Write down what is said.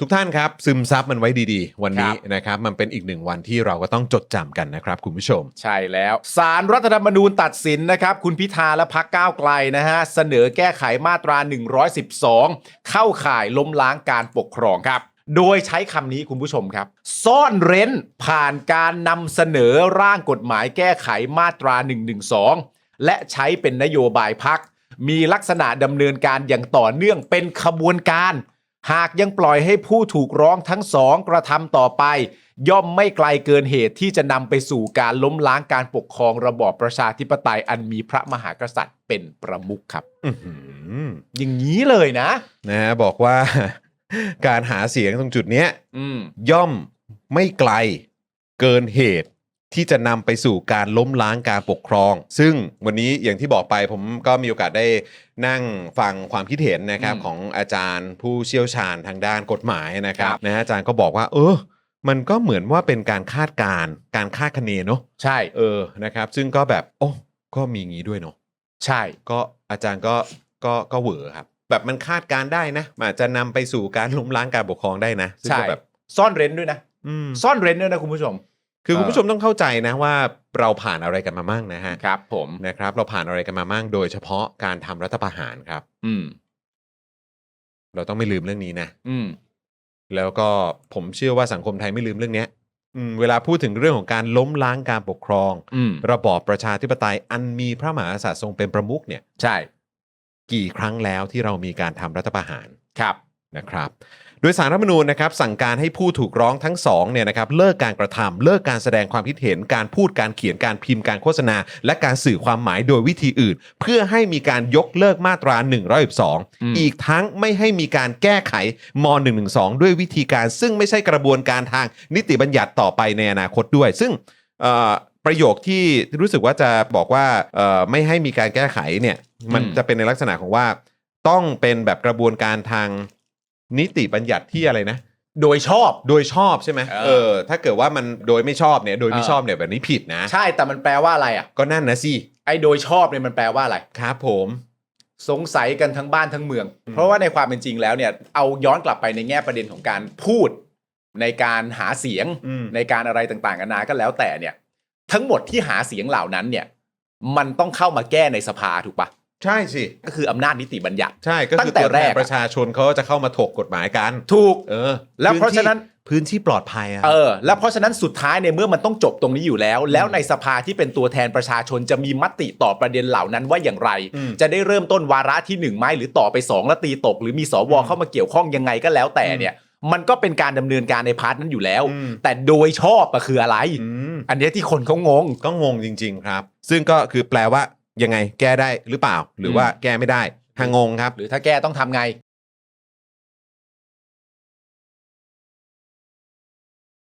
ทุกท่านครับ ซึมซับมันไว้ดีๆ วันนี้ครับนะครับ มันเป็นอีกหนึ่งวันที่เราก็ต้องจดจำกันนะครับ คุณผู้ชม ใช่แล้วสารรัฐธรรมนูญตัดสินนะครับ คุณพิธาและพักก้าวไกลนะฮะ เสนอแก้ไขมาตรา 112 เข้าข่ายล้มล้างการปกครองครับ โดยใช้คำนี้คุณผู้ชมครับ ซ่อนเร้นผ่านการนำเสนอร่างกฎหมายแก้ไขมาตรา 112 และใช้เป็นนโยบายพักมีลักษณะดำเนินการอย่างต่อเนื่องเป็นขบวนการ หากยังปล่อยให้ผู้ถูกร้องทั้งสองกระทำต่อไป ย่อมไม่ไกลเกินเหตุที่จะนำไปสู่การล้มล้างการปกครองระบอบประชาธิปไตยอันมีพระมหากษัตริย์เป็นประมุขครับอื้อหืออย่างนี้เลยนะนะฮะบอกว่า การหาเสียงตรงจุดเนี้ยอืม ย่อมไม่ไกลเกินเหตุ ที่จะนำไปสู่การล้มล้างการปกครอง ซึ่งวันนี้อย่างที่บอกไปผมก็มีโอกาสได้นั่งฟังความคิดเห็นนะครับอืม ของอาจารย์ผู้เชี่ยวชาญทางด้านกฎหมายนะครับครับนะฮะอาจารย์ก็บอกว่า เออ มันก็เหมือนว่าเป็นการคาดการณ์การคาดคะเนเนาะใช่เออนะครับ ซึ่งก็แบบ โอ้ก็มีงี้ด้วยเนาะ ใช่ ก็อาจารย์ก็ก็ก็เหวอครับ แบบมันคาดการณ์ได้นะมันอาจจะนำไปสู่การล้มล้างการปกครองได้นะซึ่งใช่ ก็แบบซ่อนเร้นด้วยนะ อืม ซ่อนเร้นด้วยนะคุณผู้ชม คือเอ่อคุณผู้ชมต้องเข้าใจนะว่าเราผ่านอะไรกันมามั่งนะฮะครับ ผมนะครับ เราผ่านอะไรกันมามั่งโดยเฉพาะการทำรัฐประหารครับ อืม เราต้องไม่ลืมเรื่องนี้นะ อืม แล้วก็ผมเชื่อว่าสังคมไทยไม่ลืมเรื่องเนี้ยอืมเวลาพูดถึงเรื่องของการล้มล้างการปกครอง อืม ระบอบประชาธิปไตยอันมีพระมหากษัตริย์ทรงเป็นประมุขเนี่ย ใช่ กี่ครั้งแล้วที่เรามีการทำรัฐประหารครับนะครับ โดยสารรัฐธรรมนูญนะครับสั่งการให้ผู้ถูกร้องทั้งสองเนี่ยนะครับเลิกการกระทำเลิกการแสดงความคิดเห็นการพูดการเขียนการพิมพ์การโฆษณา และการสื่อความหมายโดยวิธีอื่น เพื่อให้มีการยกเลิกมาตราอืม112 อีกทั้งไม่ให้มีการแก้ไขม .112 ด้วยวิธีการซึ่งไม่ใช่กระบวนการทางนิติบัญญัติต่อไปในอนาคตด้วย ซึ่งเอ่อประโยคที่รู้สึกว่าจะบอกว่าเอ่อไม่ให้มีการแก้ไขเนี่ยมันอืมจะเป็นในลักษณะของว่าต้องเป็นแบบกระบวนการทาง นิติบัญญัติที่อะไรนะ โดยชอบ โดยชอบใช่ไหมเออ เออ ถ้าเกิดว่ามันโดยไม่ชอบเนี่ยโดยไม่เออชอบเนี่ยแบบนี้ผิดนะ ใช่แต่มันแปลว่าอะไรอะ ก็นั่นนะสิไอ้โดยชอบเนี่ยมันแปลว่าอะไร ครับผม สงสัยกันทั้งบ้านทั้งเมืองอืมเพราะว่าในความเป็นจริงแล้วเนี่ยเอาย้อนกลับไปในแง่ประเด็นของการพูด ในการหาเสียงอืม ในการอะไรต่างๆกันานาก็แล้วแต่เนี่ย ทั้งหมดที่หาเสียงเหล่านั้นเนี่ย มันต้องเข้ามาแก้ในสภาถูกปะ ใช่สิก็คืออำนาจนิติบัญญัติ ใช่ก็ตั้คืองแต่ตัวแรแทกนอะ ประชาชนเขาจะเข้ามาถกกฎหมายกัน ถูก เออแล้วเพราะฉะนั้น พื้นที่ปลอดภัยอะเออ แล้วเพราะฉะนั้นสุดท้ายในเมื่อมันต้องจบตรงนี้อยู่แล้ว แล้วในสภาที่เป็นตัวแทนประชาชนจะมีมติต่อประเด็นเหล่านั้นว่าอย่างไรอืมจะได้เริ่มต้นวาระที่หนึ่งไหมหรือต่อไปสองแล้วตีตก หรือมีสวเข้ามาเกี่ยวข้องยังไงก็แล้วแต่เนี่ย มันก็เป็นการดำเนินการในพาร์ทนั้นอยู่แล้วอืมแต่โดยชอบอะคืออะไร อืม อันเนี้ยที่คนเขางง ก็งงจริง ๆ ครับ ซึ่งก็คือแปลว่า ยังไงแก้ได้หรือเปล่า หรือว่าแก้ไม่ได้ถ้างงครับ หรือถ้าแก้ต้องทำไง